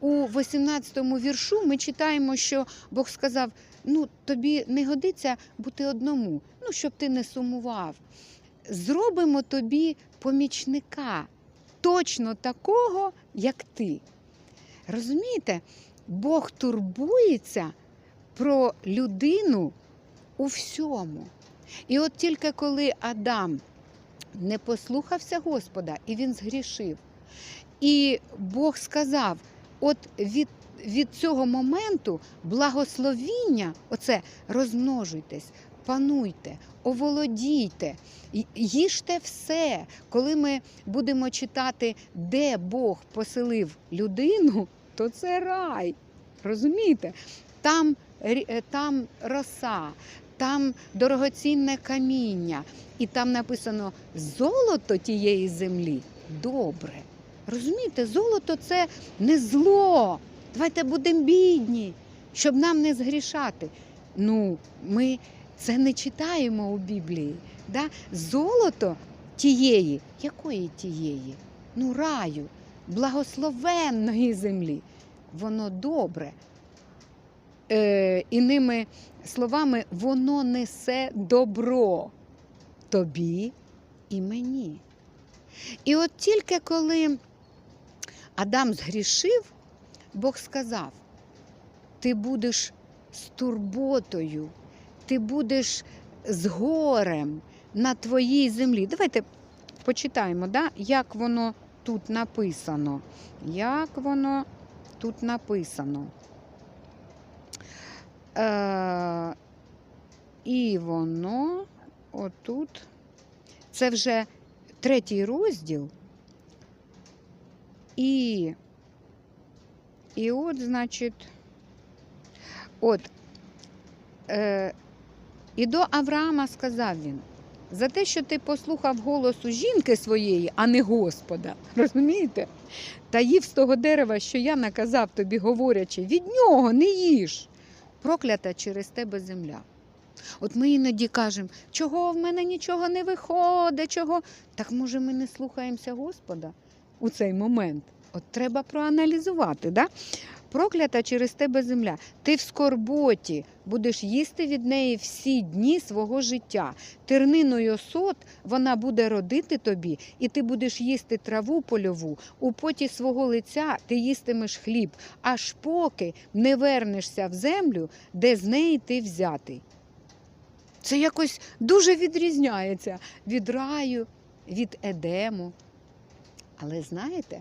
у 18-му віршу ми читаємо, що Бог сказав: ну, тобі не годиться бути одному, ну, щоб ти не сумував. Зробимо тобі помічника, точно такого, як ти. Розумієте, Бог турбується про людину у всьому. І от тільки коли Адам не послухався Господа і він згрішив, і Бог сказав: от від, від цього моменту благословіння, оце розмножуйтесь, пануйте, оволодійте, їжте все. Коли ми будемо читати, де Бог поселив людину, то це рай. Розумієте? Там, е, там роса, там дорогоцінне каміння, і там написано золото тієї землі добре. Розумієте, золото це не зло. Давайте будемо бідні, щоб нам не згрішати. Ну, ми це не читаємо у Біблії. Да? Золото тієї, якої тієї? Ну, раю, благословенної землі. Воно добре. Е, іними словами, воно несе добро тобі і мені. І от тільки коли Адам згрішив, Бог сказав: ти будеш з турботою, ти будеш з горем на твоїй землі. Давайте почитаємо, да, як воно тут написано. Як воно тут написано. Е, і воно отут. Це вже третій розділ. І, і от, значить, от, е, і до Авраама сказав він, за те, що ти послухав голосу жінки своєї, а не Господа, розумієте? Та їв з того дерева, що я наказав тобі, говорячи, від нього не їж, проклята через тебе земля. От ми іноді кажемо, чого в мене нічого не виходить, чого. Так може ми не слухаємося Господа у цей момент. От треба проаналізувати. Да? Проклята через тебе земля. Ти в скорботі будеш їсти від неї всі дні свого життя. Терниною сот вона буде родити тобі, і ти будеш їсти траву польову. У поті свого лиця ти їстимеш хліб, аж поки не вернешся в землю, де з неї ти взятий. Це якось дуже відрізняється від раю, від Едему. Але знаєте,